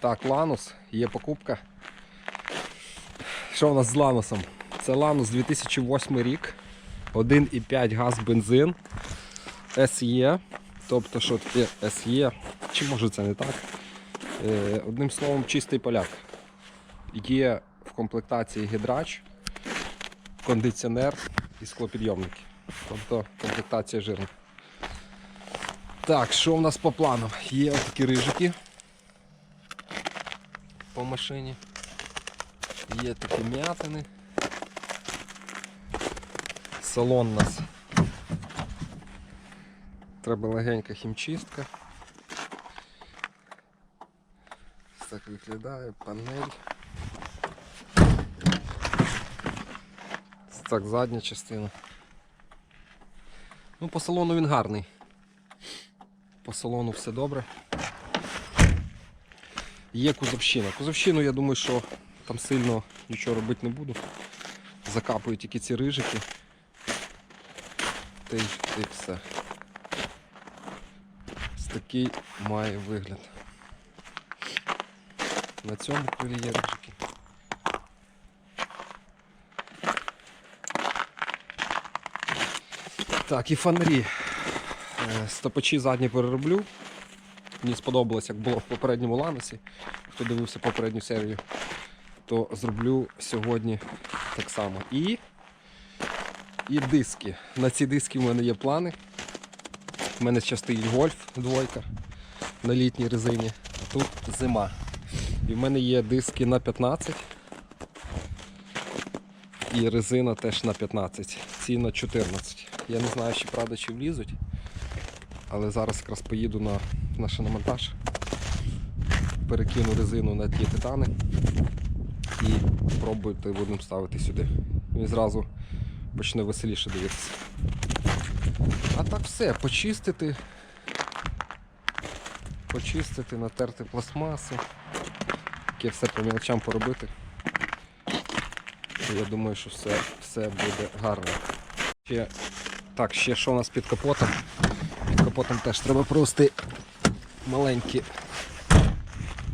Так, Ланус, є покупка. Що у нас з Ланусом? Це Ланус 2008 рік. 1,5 газ бензин. SE. Тобто, що таке SE? Чи може це не так? Е, одним словом, чистий поляк. Є в комплектації гідрач, кондиціонер і склопідйомники. Тобто комплектація жирна. Так, що в нас по плану? Є такі рижики по машині. Є такі м'ятини. Салон у нас. Треба легенька хімчистка. Так виглядає, панель. Так, задня частина. Ну, по салону він гарний. По салону все добре. Є кузовщина. Кузовщину, я думаю, що там сильно нічого робити не буду. Закапую тільки ці рижики. Та й, все. Ось такий має вигляд. На цьому крилі є рижики. Так, і фонарі. Е, Стопачі задні перероблю. Мені сподобалось, як було в попередньому ланосі. Хто дивився попередню серію, то зроблю сьогодні так само. І, і диски. На ці диски в мене є плани. У мене ще стоїть гольф двойка на літній резині. а Тут зима. І в мене є диски на 15. І резина теж на 15. Ці на 14. Я не знаю, чи правда чи влізуть. Але зараз якраз поїду на, на шиномонтаж. Перекину резину на ті титани і пробуйте будемо ставити сюди. Він зразу почне веселіше дивитися. А так все, почистити. Почистити, натерти пластмасу. Таке все по мілочам поробити. Я думаю, що все, все буде гарно. Ще, так, ще що у нас під капотом? Під капотом теж треба провести маленькі,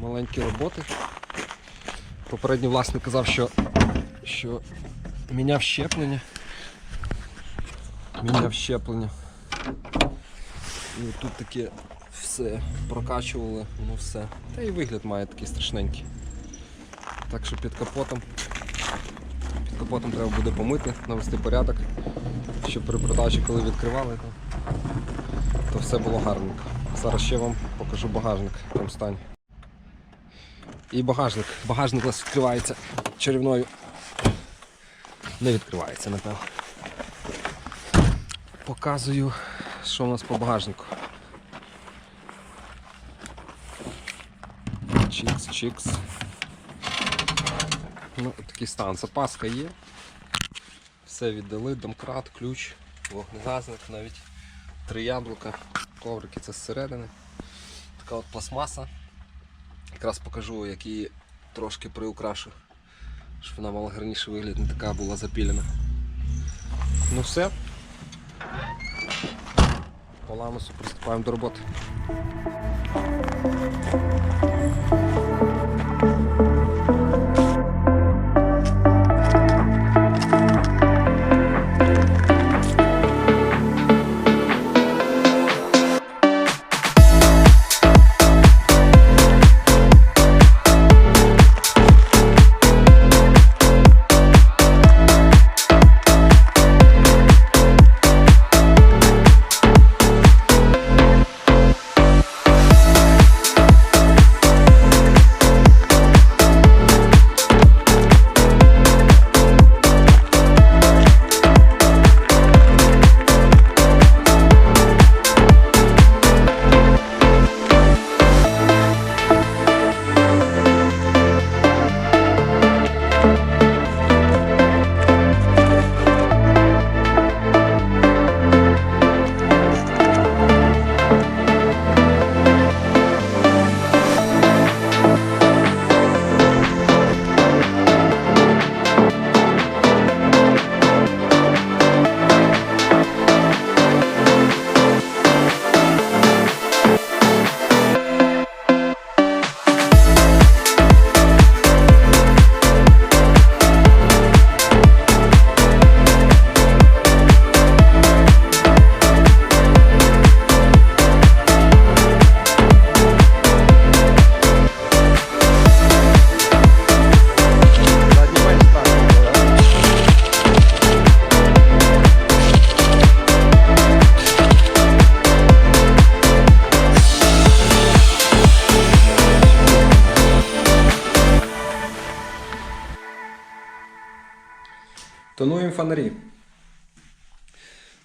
маленькі роботи. Попередній власник казав, що, що міняв щеплення. Міняв щеплення. І тут таке все прокачували, воно все. Та і вигляд має такий страшненький. Так що під капотом. Під капотом треба буде помити, навести порядок, щоб при продажі, коли відкривали, то, то все було гарненько. Зараз ще вам покажу багажник якому стані. І багажник. Багажник у нас відкривається чарівною. Не відкривається, напевно. Показую, що у нас по багажнику. Чікс, чікс. Ну, такий стан. Запаска є. Все віддали, домкрат, ключ, вогнегазник, навіть три яблука, коврики це зсередини. Така от пластмаса. Якраз покажу, як її трошки приукрашу, щоб вона мала гарніший вигляд, не така була запілена. Ну все. По ламусу приступаємо до роботи. Тонуємо фонарі.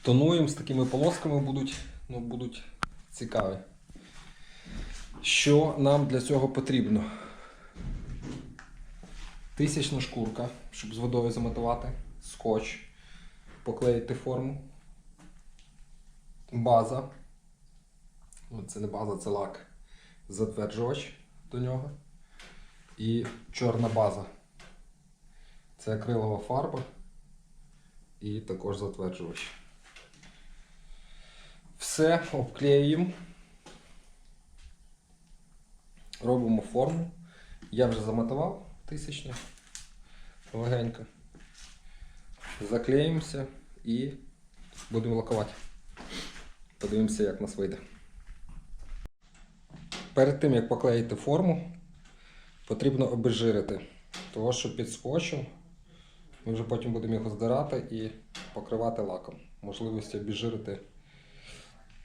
Тонуємо з такими полосками будуть, ну, будуть цікаві. Що нам для цього потрібно? Тисячна шкурка, щоб з водою замотувати, скотч, поклеїти форму, база. Ну, це не база, це лак. Затверджувач до нього. І чорна база. Це акрилова фарба і також затверджувач. Все обклеюємо. Робимо форму. Я вже замотував тисячну легенько. Заклеїмося і будемо лакувати. Подивимося, як нас вийде. Перед тим, як поклеїти форму, потрібно обезжирити. Того, що під скотчем ми вже потім будемо його здирати і покривати лаком. Можливості обіжирити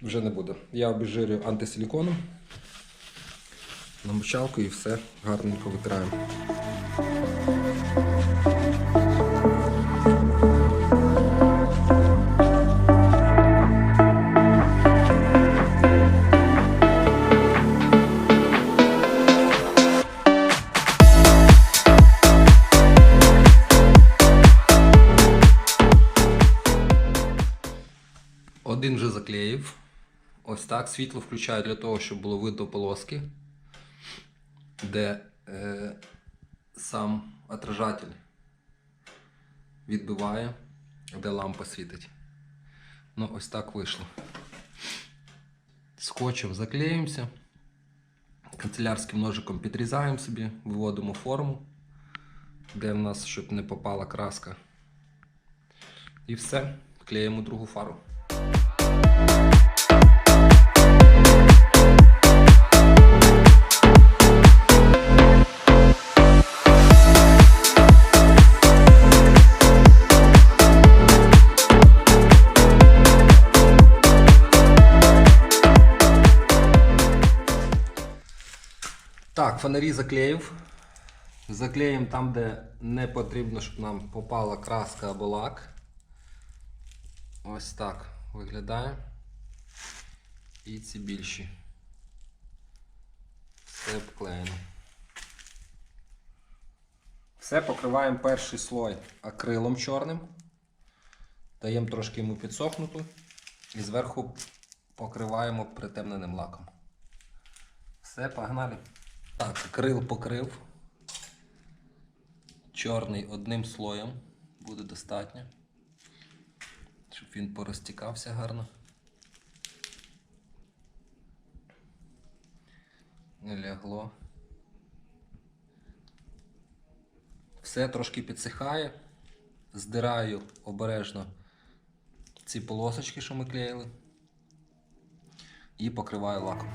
вже не буде. Я обіжирю антисиліконом на мочалку і все гарненько витираємо. Так. Світло включаю для того, щоб було видно полоски, де е, сам отражатель відбиває, де лампа світить. Ну, ось так вийшло. Скотчем заклеїмося. Канцелярським ножиком підрізаємо собі, виводимо форму, де в нас, щоб не попала краска. І все, клеїмо другу фару. Фонарі заклеїв. Заклеїмо там, де не потрібно, щоб нам попала краска або лак. Ось так виглядає. І ці більші. Все обклеєно. Все покриваємо перший слой акрилом чорним. Даємо трошки йому підсохнути. І зверху покриваємо притемненим лаком. Все, погнали. Так, акрил покрив. Чорний одним слоєм буде достатньо, щоб він порозтікався гарно. Не лягло. Все трошки підсихає. Здираю обережно ці полосочки, що ми клеїли, і покриваю лаком.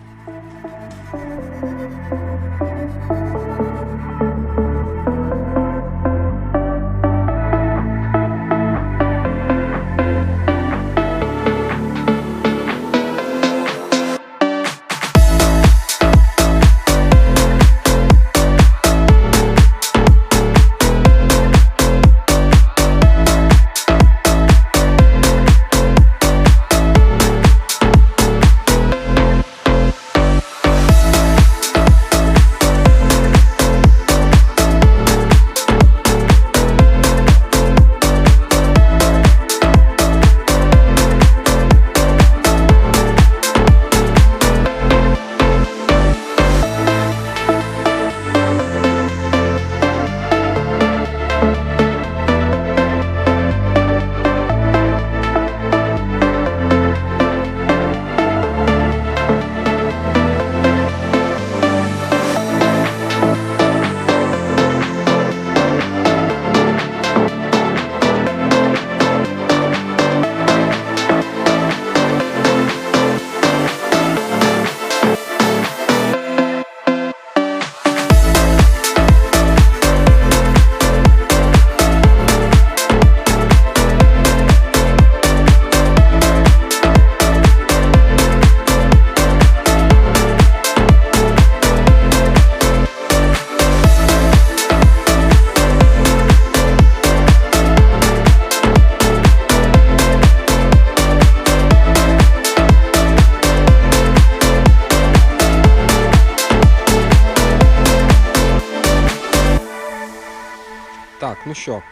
Так, ну що,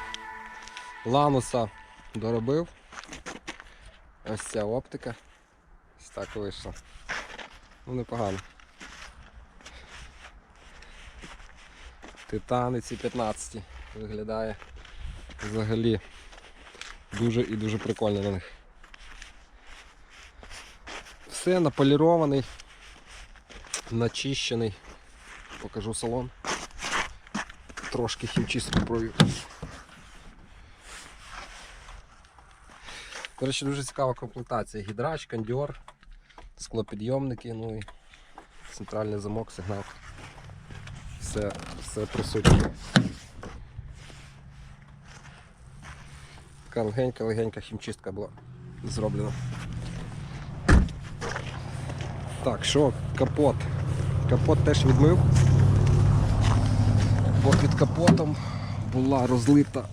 лануса доробив. Ось ця оптика. Ось так вийшло. Ну непогано. Титаниці 15 виглядає взагалі дуже і дуже прикольно на них. Все наполірований, начищений. Покажу салон. Трошки хімчистку провів. До речі, дуже цікава комплектація. Гідрач, кондьор, склопідйомники, ну і центральний замок, сигнал. Все, все присутнє. Така легенька-легенька хімчистка була зроблена. Так, що, капот. Капот теж відмив. Бо під капотом була розлита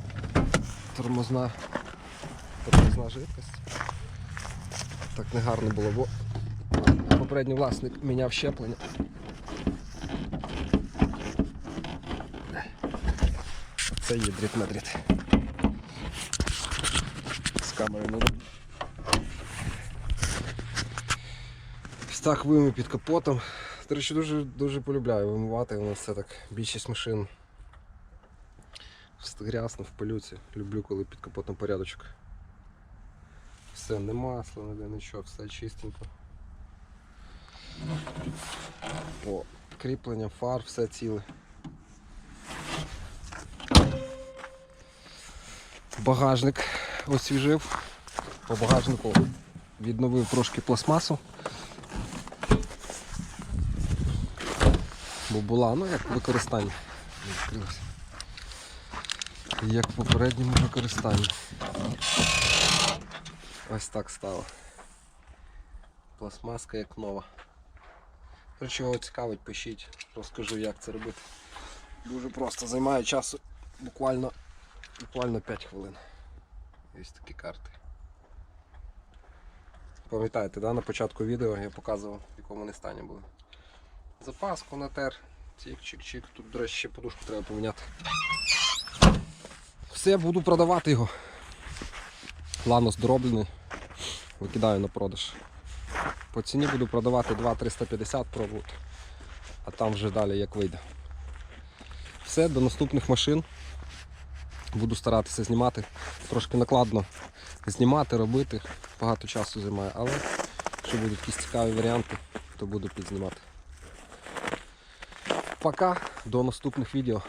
тормозна, тормозна жидкость. Так негарно було, бо попередній власник міняв щеплення. Це є дріт на дріт. З камери не. Так вимив під капотом. До речі, дуже, дуже полюбляю вимивати, воно все так. Більшість машин грязно в пилюці. Люблю, коли під капотом порядочок. Все, не масло, ніде нічого, все чистенько. О, кріплення, фар, все ціле. Багажник освіжив. По багажнику відновив трошки пластмасу. Бо була, ну як в використанні. Не відкрилося. Як в попередньому використанні. Ось так стало. Пластмаска як нова. До речі, його цікавить, пишіть, розкажу як це робити. Дуже просто займає часу буквально, буквально 5 хвилин. Ось такі карти. Пам'ятаєте, да? на початку відео я показував, в якому вони стані були. Запаску натер, чик-чик-чик. Тут, до речі, ще подушку треба поміняти. Все, буду продавати його. Ланос дороблений. Викидаю на продаж. По ціні буду продавати 2,350 пробувати, а там вже далі як вийде. Все, до наступних машин. Буду старатися знімати. Трошки накладно знімати, робити. Багато часу займає, але якщо будуть якісь цікаві варіанти, то буду підзнімати. Пока, до наступних відео.